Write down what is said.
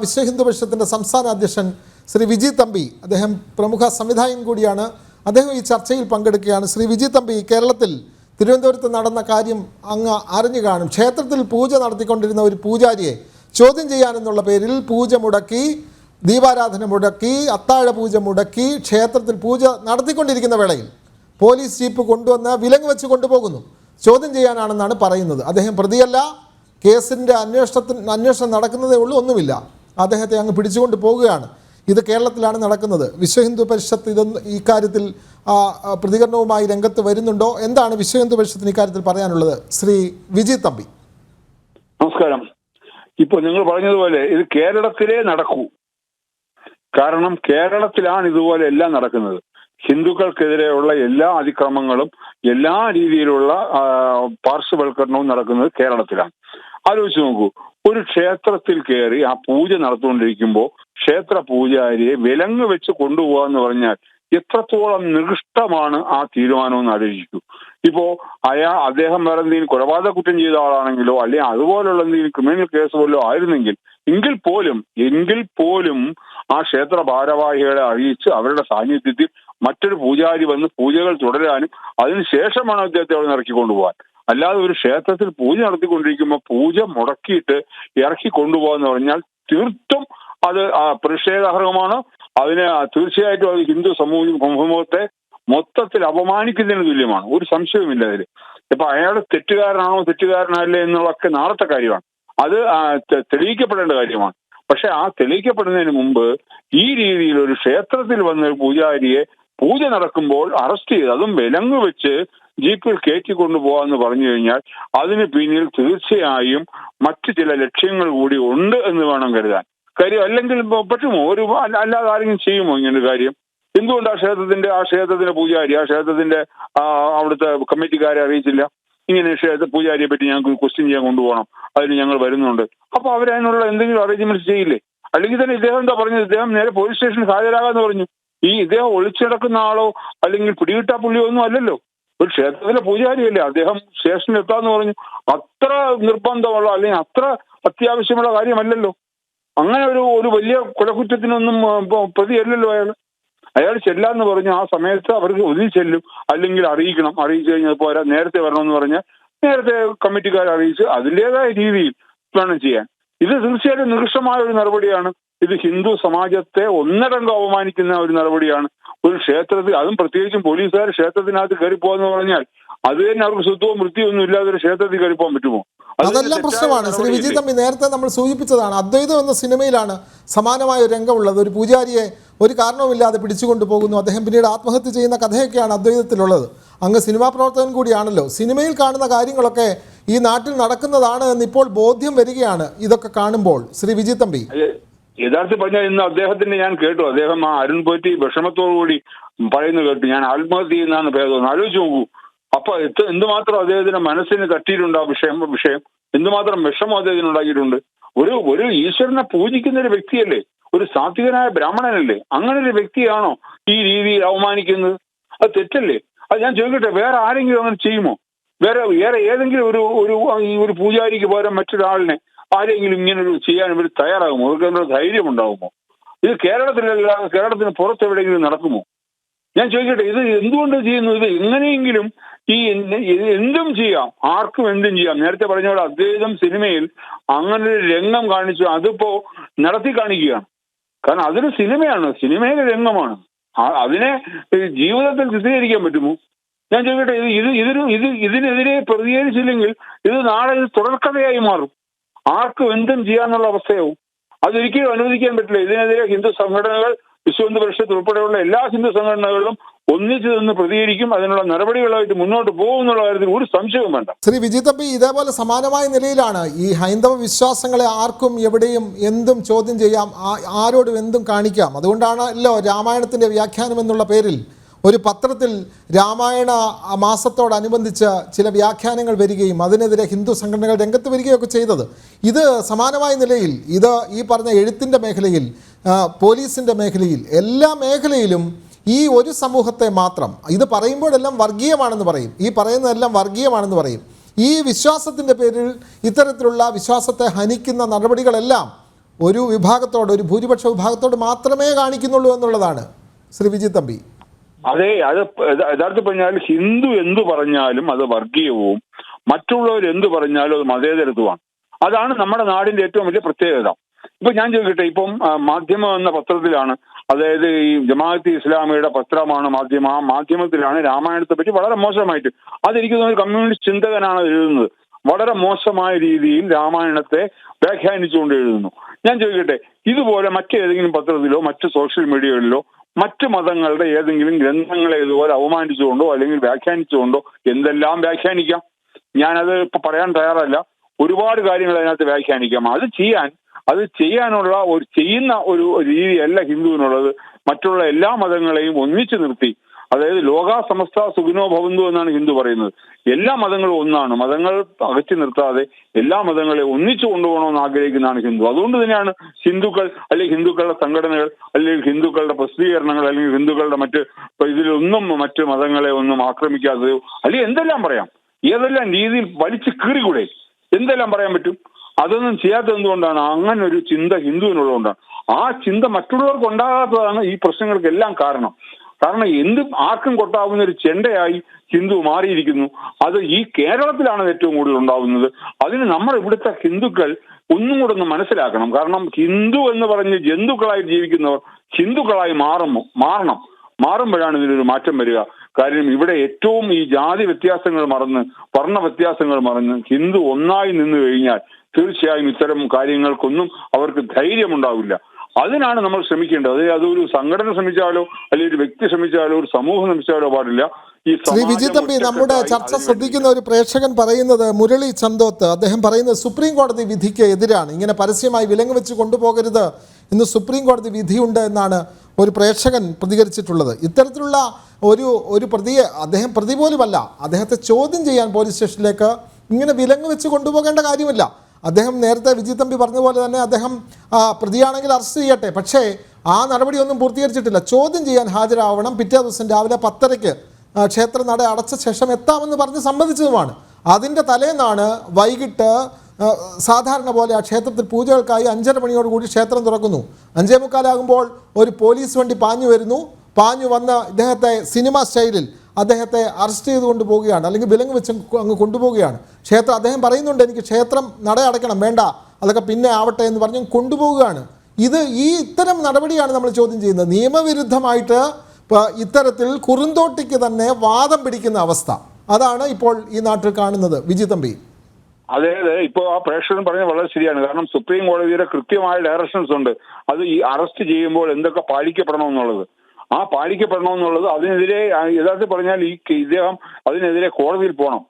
വിശ്വ ഹിന്ദു പരിഷത്തിന്റെ സംസ്ഥാന അധ്യക്ഷൻ ശ്രീ വിജി തമ്പി അദ്ദേഹം പ്രമുഖ സംവിധായകൻ കൂടിയാണ്. അദ്ദേഹം ഈ ചർച്ചയിൽ പങ്കെടുക്കുകയാണ്. ശ്രീ വിജി തമ്പി കേരളത്തിൽ തിരുവനന്തപുരത്ത് നടന്ന കാര്യം അങ്ങ് അറിഞ്ഞു കാണും. ക്ഷേത്രത്തിൽ പൂജ നടത്തിക്കൊണ്ടിരുന്ന ഒരു പൂജാരിയെ ചോദ്യം ചെയ്യാനെന്നുള്ള പേരിൽ പൂജ മുടക്കി ദീപാരാധന മുടക്കി അത്താഴ പൂജ മുടക്കി ക്ഷേത്രത്തിൽ പൂജ നടത്തിക്കൊണ്ടിരിക്കുന്ന വേളയിൽ പോലീസ് ജീപ്പ് കൊണ്ടുവന്ന് വിലങ്ങ് വെച്ച് കൊണ്ടുപോകുന്നു. ചോദ്യം ചെയ്യാനാണെന്നാണ് പറയുന്നത്. അദ്ദേഹം പ്രതിയല്ല. കേസിന്റെ അന്വേഷണത്തിന് അന്വേഷണം നടക്കുന്നതേ ഉള്ളൂ. ഒന്നുമില്ല. അദ്ദേഹത്തെ അങ്ങ് പിടിച്ചുകൊണ്ട് പോവുകയാണ്. ഇത് കേരളത്തിലാണ് നടക്കുന്നത്. വിശ്വ ഹിന്ദു പരിഷത്ത് ഇതൊന്ന് ഈ കാര്യത്തിൽ ആ, ആ, പ്രതികരണവുമായി രംഗത്ത് വരുന്നുണ്ടോ? എന്താണ് വിശ്വ ഹിന്ദു പരിഷത്തിന് ഇക്കാര്യത്തിൽ പറയാനുള്ളത്? ശ്രീ വിജി തമ്പി. നമസ്കാരം. ഇപ്പൊ നിങ്ങൾ പറഞ്ഞതുപോലെ ഇത് കേരളത്തിലേ നടക്കൂ. കാരണം കേരളത്തിലാണ് ഇതുപോലെ എല്ലാം നടക്കുന്നത്. ഹിന്ദുക്കൾക്കെതിരെയുള്ള എല്ലാ അതിക്രമങ്ങളും എല്ലാ രീതിയിലുള്ള പാർശ്വവൽക്കരണവും നടക്കുന്നത് കേരളത്തിലാണ്. ആലോചിച്ച് നോക്കൂ. ഒരു ക്ഷേത്രത്തിൽ കയറി ആ പൂജ നടത്തുകൊണ്ടിരിക്കുമ്പോൾ ക്ഷേത്ര പൂജാരിയെ വിലങ്ങ് വെച്ച് കൊണ്ടുപോകാന്ന് പറഞ്ഞാൽ എത്രത്തോളം നികൃഷ്ടമാണ് ആ തീരുമാനം എന്ന് ആലോചിക്കൂ. ഇപ്പോ അയാ അദ്ദേഹം വേറെ എന്തെങ്കിലും കൊലപാതക കുറ്റം ചെയ്ത ആളാണെങ്കിലോ അല്ലെങ്കിൽ അതുപോലുള്ള എന്തെങ്കിലും ക്രിമിനൽ കേസ് പോലോ ആയിരുന്നെങ്കിൽ എങ്കിൽ പോലും എങ്കിൽ പോലും ആ ക്ഷേത്ര ഭാരവാഹികളെ അറിയിച്ച് അവരുടെ സാന്നിധ്യത്തിൽ മറ്റൊരു പൂജാരി വന്ന് പൂജകൾ തുടരാനും അതിനുശേഷമാണ് അദ്ദേഹത്തെ അവിടെ നിന്ന് ഇറക്കി കൊണ്ടുപോകാൻ അല്ലാതെ ഒരു ക്ഷേത്രത്തിൽ പൂജ നടത്തിക്കൊണ്ടിരിക്കുമ്പോൾ പൂജ മുടക്കിയിട്ട് ഇറക്കി കൊണ്ടുപോകാന്ന് പറഞ്ഞാൽ തീർത്തും അത് പ്രതിഷേധാർഹമാണ്. അതിന് തീർച്ചയായിട്ടും അത് ഹിന്ദു സമൂഹ സമൂഹത്തെ മൊത്തത്തിൽ അപമാനിക്കുന്നതിന് തുല്യമാണ്. ഒരു സംശയവുമില്ല അതിൽ ഇപ്പൊ അയാൾ തെറ്റുകാരനാണോ തെറ്റുകാരനല്ലേ എന്നുള്ളതൊക്കെ നാളത്തെ കാര്യമാണ്. അത് തെളിയിക്കപ്പെടേണ്ട കാര്യമാണ്. പക്ഷെ ആ തെളിയിക്കപ്പെടുന്നതിന് മുമ്പ് ഈ രീതിയിൽ ഒരു ക്ഷേത്രത്തിൽ വന്ന ഒരു പൂജാരിയെ പൂജ നടക്കുമ്പോൾ അറസ്റ്റ് ചെയ്ത് അതും വിലങ്ങ് വെച്ച് ജീപ്പിൽ കയറ്റി കൊണ്ടുപോകാന്ന് പറഞ്ഞു കഴിഞ്ഞാൽ അതിന് പിന്നിൽ തീർച്ചയായും മറ്റു ചില ലക്ഷ്യങ്ങൾ കൂടി ഉണ്ട് എന്ന് വേണം കരുതാൻ. കാര്യം അല്ലെങ്കിൽ പറ്റുമോ ഒരു അല്ല- അല്ലാതെ ആരെങ്കിലും ചെയ്യുമോ ഇങ്ങനെ കാര്യം? എന്തുകൊണ്ട് ആ ക്ഷേത്രത്തിന്റെ ആ ക്ഷേത്രത്തിന്റെ പൂജാരി ആ ക്ഷേത്രത്തിന്റെ അവിടുത്തെ കമ്മിറ്റിക്കാരെ അറിയിച്ചില്ല? ഇങ്ങനെ ക്ഷേത്ര പൂജാരിയെ പറ്റി ഞങ്ങൾക്ക് ക്വസ്റ്റ്യൻ ചെയ്യാൻ കൊണ്ടുപോകണം. അതിന് ഞങ്ങൾ വരുന്നുണ്ട്. അപ്പൊ അവരതിനുള്ള എന്തെങ്കിലും അറേഞ്ച്മെന്റ്സ് ചെയ്യില്ലേ? അല്ലെങ്കിൽ തന്നെ ഇദ്ദേഹം എന്താ പറഞ്ഞത്? ഇദ്ദേഹം നേരെ പോലീസ് സ്റ്റേഷനിൽ ഹാജരാകാന്ന് പറഞ്ഞു. ഈ ഇദ്ദേഹം ഒളിച്ചിടക്കുന്ന ആളോ അല്ലെങ്കിൽ പിടികിട്ടാ പുള്ളിയോ ഒന്നും അല്ലല്ലോ. ഒരു ക്ഷേത്രത്തിലെ പൂജാരിയല്ലേ? അദ്ദേഹം സ്റ്റേഷനിൽ എത്താന്ന് പറഞ്ഞു. അത്ര നിർബന്ധമുള്ള അല്ലെങ്കിൽ അത്ര അത്യാവശ്യമുള്ള കാര്യമല്ലല്ലോ. അങ്ങനെ ഒരു ഒരു വലിയ ഇപ്പൊ പ്രതിയല്ലല്ലോ അയാൾ. അയാൾ ചെല്ലാന്ന് പറഞ്ഞു ആ സമയത്ത് അവർക്ക് ഒന്നിൽ ചെല്ലും. അല്ലെങ്കിൽ അറിയിക്കണം. അറിയിച്ചു കഴിഞ്ഞാൽ പോരാ നേരത്തെ വരണമെന്ന് പറഞ്ഞാൽ നേരത്തെ കമ്മിറ്റിക്കാരെ അറിയിച്ച് അതിന്റെതായ രീതിയിൽ വേണം ചെയ്യാൻ. ഇത് തീർച്ചയായിട്ടും നികൃഷ്ടമായ ഒരു നടപടിയാണ്. ഇത് ഹിന്ദു സമാജത്തെ ഒന്നടങ്കം അപമാനിക്കുന്ന ഒരു നടപടിയാണ്. ഒരു ക്ഷേത്രത്തിൽ അതും പ്രത്യേകിച്ചും പോലീസുകാർ ക്ഷേത്രത്തിനകത്ത് കയറി പോകാന്ന് പറഞ്ഞാൽ അത് തന്നെ അവർക്ക് സ്വത്വവും വൃത്തിയൊന്നും ഇല്ലാതെ ഒരു ക്ഷേത്രത്തിൽ കയറി പോകാൻ പറ്റുമോ? അത് അതെല്ലാം പ്രശ്നമാണ്. ശ്രീ വിജയ്? തമ്പി നേരത്തെ നമ്മൾ സൂചിപ്പിച്ചതാണ്. അദ്വൈതം എന്ന സിനിമയിലാണ് സമാനമായ ഒരു രംഗമുള്ളത്. ഒരു പൂജാരിയെ ഒരു കാരണവുമില്ലാതെ പിടിച്ചുകൊണ്ട് പോകുന്നു. അദ്ദേഹം പിന്നീട് ആത്മഹത്യ ചെയ്യുന്ന കഥയൊക്കെയാണ് അദ്വൈതത്തിലുള്ളത്. അങ്ങ് സിനിമാ പ്രവർത്തകൻ കൂടിയാണല്ലോ. സിനിമയിൽ കാണുന്ന കാര്യങ്ങളൊക്കെ ഈ നാട്ടിൽ നടക്കുന്നതാണ് എന്ന് ഇപ്പോൾ ബോധ്യം വരികയാണ്. ഇതൊക്കെ കാണുമ്പോൾ ശ്രീ വിജയ് തമ്പി. യഥാർത്ഥത്തിൽ പറഞ്ഞാൽ ഇന്ന് അദ്ദേഹത്തിന്റെ ഞാൻ കേട്ടു. അദ്ദേഹം ആ അരുൺ പോറ്റി വിഷമത്തോടുകൂടി പറയുന്നത് കേട്ടു. ഞാൻ ആത്മഹത്യ ചെയ്യുന്നതാണ് ഭേദം ആലോചിച്ച് നോക്കൂ. അപ്പൊ എന്തുമാത്രം അദ്ദേഹത്തിന്റെ മനസ്സിന് തട്ടിയിട്ടുണ്ട് ആ വിഷയം വിഷയം? എന്തുമാത്രം വിഷമം അദ്ദേഹത്തിന് ഉണ്ടാക്കിയിട്ടുണ്ട്? ഒരു ഒരു ഈശ്വരനെ പൂജിക്കുന്ന ഒരു വ്യക്തിയല്ലേ? ഒരു സാത്വികനായ ബ്രാഹ്മണനല്ലേ? അങ്ങനെ ഒരു വ്യക്തിയാണോ ഈ രീതിയിൽ അവമാനിക്കുന്നത്? അത് തെറ്റല്ലേ? അത് ഞാൻ ചോദിക്കട്ടെ വേറെ ആരെങ്കിലും അങ്ങനെ ചെയ്യുമോ? വേറെ വേറെ ഏതെങ്കിലും ഒരു ഒരു ഒരു പൂജാരിക്ക് പകരം മറ്റൊരാളിനെ ആരെങ്കിലും ഇങ്ങനെ ഒരു ചെയ്യാൻ ഇവർ തയ്യാറാകുമോ? അവർക്ക് ധൈര്യം ഉണ്ടാകുമോ ഇത് കേരളത്തിലല്ലാതെ കേരളത്തിന് പുറത്ത് എവിടെയെങ്കിലും നടക്കുമോ? ഞാൻ ചോദിക്കട്ടെ ഇത് എന്തുകൊണ്ട് ചെയ്യുന്നു? ഇത് എങ്ങനെയെങ്കിലും ഈ എന്ത് ചെയ്യാം ആർക്കും എന്തും ചെയ്യാം. നേരത്തെ പറഞ്ഞ പോലെ അദ്ദേഹം സിനിമയിൽ അങ്ങനെ ഒരു രംഗം കാണിച്ചു അതിപ്പോ നടത്തി കാണിക്കുകയാണ്. കാരണം അതൊരു സിനിമയാണ് സിനിമയിലെ രംഗമാണ്. അതിനെ ജീവിതത്തിൽ ചിത്രീകരിക്കാൻ പറ്റുമോ? ഞാൻ ചോദിക്കട്ടെ ഇത് ഇത് ഇതിനെതിരെ പ്രതികരിച്ചില്ലെങ്കിൽ ഇത് നാളെ ഇത് തുടർക്കഥയായി മാറും. ആർക്കും എന്തും ചെയ്യാന്നുള്ള അവസ്ഥയാവും. അതൊരിക്കലും അനുവദിക്കാൻ പറ്റില്ല. ഇതിനെതിരെ ഹിന്ദു സംഘടനകൾ വിശ്വഹിന്ദു പരിഷത്ത് ഉൾപ്പെടെയുള്ള എല്ലാ ഹിന്ദു സംഘടനകളും ഒന്നിച്ചു നിന്ന് പ്രതികരിക്കും. അതിനുള്ള നടപടികളായിട്ട് മുന്നോട്ട് പോകും എന്നുള്ള കാര്യത്തിൽ ഒരു സംശയവും വേണ്ട. ശ്രീ വിജിതപ്പി ഇതേപോലെ സമാനമായ നിലയിലാണ് ഈ ഹൈന്ദവ വിശ്വാസങ്ങളെ ആർക്കും എവിടെയും എന്തും ചോദ്യം ചെയ്യാം ആരോടും എന്തും കാണിക്കാം. അതുകൊണ്ടാണല്ലോ രാമായണത്തിന്റെ വ്യാഖ്യാനം എന്നുള്ള പേരിൽ ഒരു പത്രത്തിൽ രാമായണ മാസത്തോടനുബന്ധിച്ച് ചില വ്യാഖ്യാനങ്ങൾ വരികയും അതിനെതിരെ ഹിന്ദു സംഘടനകൾ രംഗത്ത് വരികയൊക്കെ ചെയ്തത്. ഇത് സമാനമായ നിലയിൽ ഇത് ഈ പറഞ്ഞ എഴുത്തിന്റെ മേഖലയിൽ പോലീസിന്റെ മേഖലയിൽ എല്ലാ മേഖലയിലും ഈ ഒരു സമൂഹത്തെ മാത്രം ഇത് പറയുമ്പോഴെല്ലാം വർഗീയമാണെന്ന് പറയും ഈ പറയുന്നതെല്ലാം വർഗീയമാണെന്ന് പറയും. ഈ വിശ്വാസത്തിന്റെ പേരിൽ ഇത്തരത്തിലുള്ള വിശ്വാസത്തെ ഹനിക്കുന്ന നടപടികളെല്ലാം ഒരു വിഭാഗത്തോട് ഒരു ഭൂരിപക്ഷ വിഭാഗത്തോട് മാത്രമേ കാണിക്കുന്നുള്ളൂ എന്നുള്ളതാണ് ശ്രീ വിജി തമ്പി. അതെ അത് യഥാർത്ഥ പറഞ്ഞാൽ ഹിന്ദു എന്തു പറഞ്ഞാലും അത് വർഗീയവും മറ്റുള്ളവർ എന്തു പറഞ്ഞാലും അത് മതേതരത്വമാണ്. അതാണ് നമ്മുടെ നാടിന്റെ ഏറ്റവും വലിയ പ്രത്യേകത. ഇപ്പൊ ഞാൻ ചോദിക്കട്ടെ ഇപ്പം മാധ്യമം എന്ന പത്രത്തിലാണ് അതായത് ഈ ജമാഅത്ത് ഇസ്ലാമിയുടെ പത്രമാണ് മാധ്യമം ആ മാധ്യമത്തിലാണ് രാമായണത്തെ പറ്റി വളരെ മോശമായിട്ട് അതെനിക്ക് ഒരു കമ്മ്യൂണിസ്റ്റ് ചിന്തകനാണ് എഴുതുന്നത്. വളരെ മോശമായ രീതിയിൽ രാമായണത്തെ വ്യാഖ്യാനിച്ചുകൊണ്ട് എഴുതുന്നു. ഞാൻ ചോദിക്കട്ടെ ഇതുപോലെ മറ്റേതെങ്കിലും പത്രത്തിലോ മറ്റ് സോഷ്യൽ മീഡിയകളിലോ മറ്റ് മതങ്ങളുടെ ഏതെങ്കിലും ഗ്രന്ഥങ്ങളെ ഇതുപോലെ അവമാനിച്ചുകൊണ്ടോ അല്ലെങ്കിൽ വ്യാഖ്യാനിച്ചുകൊണ്ടോ എന്തെല്ലാം വ്യാഖ്യാനിക്കാം? ഞാനത് ഇപ്പൊ പറയാൻ തയ്യാറല്ല. ഒരുപാട് കാര്യങ്ങൾ അതിനകത്ത് വ്യാഖ്യാനിക്കാം. അത് ചെയ്യാൻ അത് ചെയ്യാനുള്ള ഒരു ചെയ്യുന്ന ഒരു രീതിയല്ല ഹിന്ദുവിനുള്ളത്. മറ്റുള്ള എല്ലാ മതങ്ങളെയും ഒന്നിച്ചു നിർത്തി അതായത് ലോക സമസ്ത സുഖിനോ ഭവന്തു എന്നാണ് ഹിന്ദു പറയുന്നത്. എല്ലാ മതങ്ങളും ഒന്നാണ്. മതങ്ങൾ അകറ്റി നിർത്താതെ എല്ലാ മതങ്ങളെ ഒന്നിച്ചു കൊണ്ടുപോകണമെന്ന് ആഗ്രഹിക്കുന്നതാണ് ഹിന്ദു. അതുകൊണ്ട് തന്നെയാണ് ഹിന്ദുക്കൾ അല്ലെങ്കിൽ ഹിന്ദുക്കളുടെ സംഘടനകൾ അല്ലെങ്കിൽ ഹിന്ദുക്കളുടെ പ്രസിദ്ധീകരണങ്ങൾ അല്ലെങ്കിൽ ഹിന്ദുക്കളുടെ മറ്റ് ഇതിലൊന്നും മറ്റ് മതങ്ങളെ ഒന്നും ആക്രമിക്കാതെയോ അല്ലെങ്കിൽ എന്തെല്ലാം പറയാം? ഏതെല്ലാം രീതിയിൽ വലിച്ചു കീറിക്കൂടെ? എന്തെല്ലാം പറയാൻ പറ്റും? അതൊന്നും ചെയ്യാത്തത് എന്തുകൊണ്ടാണ്? അങ്ങനെ ഒരു ചിന്ത ഹിന്ദുവിനുള്ളതുകൊണ്ടാണ്. ആ ചിന്ത മറ്റുള്ളവർക്ക് ഉണ്ടാകാത്തതാണ് ഈ പ്രശ്നങ്ങൾക്കെല്ലാം കാരണം. കാരണം എന്ത് ആർക്കും കൊട്ടാവുന്ന ഒരു ചെണ്ടയായി ഹിന്ദു മാറിയിരിക്കുന്നു. അത് ഈ കേരളത്തിലാണ് ഏറ്റവും കൂടുതൽ ഉണ്ടാവുന്നത്. അതിന് നമ്മൾ ഇവിടുത്തെ ഹിന്ദുക്കൾ ഒന്നും കൂടെ ഒന്ന് മനസ്സിലാക്കണം. കാരണം ഹിന്ദു എന്ന് പറഞ്ഞ് ജന്തുക്കളായി ജീവിക്കുന്നവർ ഹിന്ദുക്കളായി മാറുമോ മാറണം. മാറുമ്പോഴാണ് ഇതിനൊരു മാറ്റം വരിക. കാര്യം ഇവിടെ ഏറ്റവും ഈ ജാതി വ്യത്യാസങ്ങൾ മറന്ന് വർണ വ്യത്യാസങ്ങൾ മറന്ന് ഹിന്ദു ഒന്നായി നിന്നു കഴിഞ്ഞാൽ തീർച്ചയായും ഇത്തരം കാര്യങ്ങൾക്കൊന്നും അവർക്ക് ധൈര്യമുണ്ടാവില്ല. അതിനാണ് നമ്മൾ ശ്രമിക്കേണ്ടത്. അത് അതൊരു സംഘടന ശ്രമിച്ചാലോ അല്ലെങ്കിൽ ഒരു വ്യക്തി ശ്രമിച്ചാലോ ഒരു സമൂഹം ശ്രമിച്ചാലോ പാടില്ല. ശ്രീ വിജയ് വിജി തമ്പി നമ്മുടെ ചർച്ച ശ്രദ്ധിക്കുന്ന ഒരു പ്രേക്ഷകൻ പറയുന്നത് മുരളി ചന്തോത്ത്. അദ്ദേഹം പറയുന്നത് സുപ്രീം കോടതി വിധിക്ക് എതിരാണ്. ഇങ്ങനെ പരസ്യമായി വിലങ്ങ് വെച്ച് കൊണ്ടുപോകരുത് ഇന്ന് സുപ്രീം കോടതി വിധിയുണ്ട് എന്നാണ് ഒരു പ്രേക്ഷകൻ പ്രതികരിച്ചിട്ടുള്ളത്. ഇത്തരത്തിലുള്ള ഒരു ഒരു പ്രതിയെ അദ്ദേഹം പ്രതി പോലുമല്ല. അദ്ദേഹത്തെ ചോദ്യം ചെയ്യാൻ പോലീസ് സ്റ്റേഷനിലേക്ക് ഇങ്ങനെ വിലങ്ങ് വെച്ച് കൊണ്ടുപോകേണ്ട കാര്യമില്ല. അദ്ദേഹം നേരത്തെ വിജി തമ്പി പറഞ്ഞ പോലെ തന്നെ അദ്ദേഹം പ്രതിയാണെങ്കിൽ അറസ്റ്റ് ചെയ്യട്ടെ. പക്ഷേ ആ നടപടിയൊന്നും പൂർത്തീകരിച്ചിട്ടില്ല. ചോദ്യം ചെയ്യാൻ ഹാജരാവണം. പിറ്റേ ദിവസം രാവിലെ പത്തരയ്ക്ക് ക്ഷേത്ര നട അടച്ച ശേഷം എത്താമെന്ന് പറഞ്ഞ് സമ്മതിച്ചതുമാണ്. അതിന്റെ തലേന്നാണ് വൈകിട്ട് സാധാരണ പോലെ ആ ക്ഷേത്രത്തിൽ പൂജകൾക്കായി അഞ്ചര മണിയോടുകൂടി ക്ഷേത്രം തുറക്കുന്നു. അഞ്ചേ മുക്കാലാകുമ്പോൾ ഒരു പോലീസ് വണ്ടി പാഞ്ഞു വരുന്നു. പാഞ്ഞു വന്ന ഇദ്ദേഹത്തെ സിനിമ സ്റ്റൈലിൽ അദ്ദേഹത്തെ അറസ്റ്റ് ചെയ്ത് കൊണ്ടുപോവുകയാണ് അല്ലെങ്കിൽ വിലങ്ങ് വെച്ച് അങ്ങ് കൊണ്ടുപോവുകയാണ്. ക്ഷേത്രം അദ്ദേഹം പറയുന്നുണ്ട് എനിക്ക് ക്ഷേത്രം നട അടയ്ക്കണം വേണ്ട. അതൊക്കെ പിന്നെ ആവട്ടെ എന്ന് പറഞ്ഞ് കൊണ്ടുപോവുകയാണ്. ഇത് ഈ ഇത്തരം നടപടിയാണ് നമ്മൾ ചോദ്യം ചെയ്യുന്നത്. നിയമവിരുദ്ധമായിട്ട് ഇത്തരത്തിൽ കുറുന്തോട്ടിക്ക് തന്നെ വാദം പിടിക്കുന്ന അവസ്ഥ. അതാണ് ഇപ്പോൾ ഈ നാട്ടിൽ കാണുന്നത്. വിജി തമ്പി. അതെ. ഇപ്പൊ ആ പ്രേക്ഷകൻ പറഞ്ഞത് വളരെ ശരിയാണ്. കാരണം സുപ്രീം കോടതിയുടെ കൃത്യമായ ഡയറക്ഷൻസ് ഉണ്ട്. അത് ഈ അറസ്റ്റ് ചെയ്യുമ്പോൾ എന്തൊക്കെ പാലിക്കപ്പെടണം എന്നുള്ളത്. ആ പാലിക്കപ്പെടണം എന്നുള്ളത് അതിനെതിരെ യഥാർത്ഥത്തിൽ പറഞ്ഞാൽ ഈ ഇദ്ദേഹം അതിനെതിരെ കോടതിയിൽ പോകണം.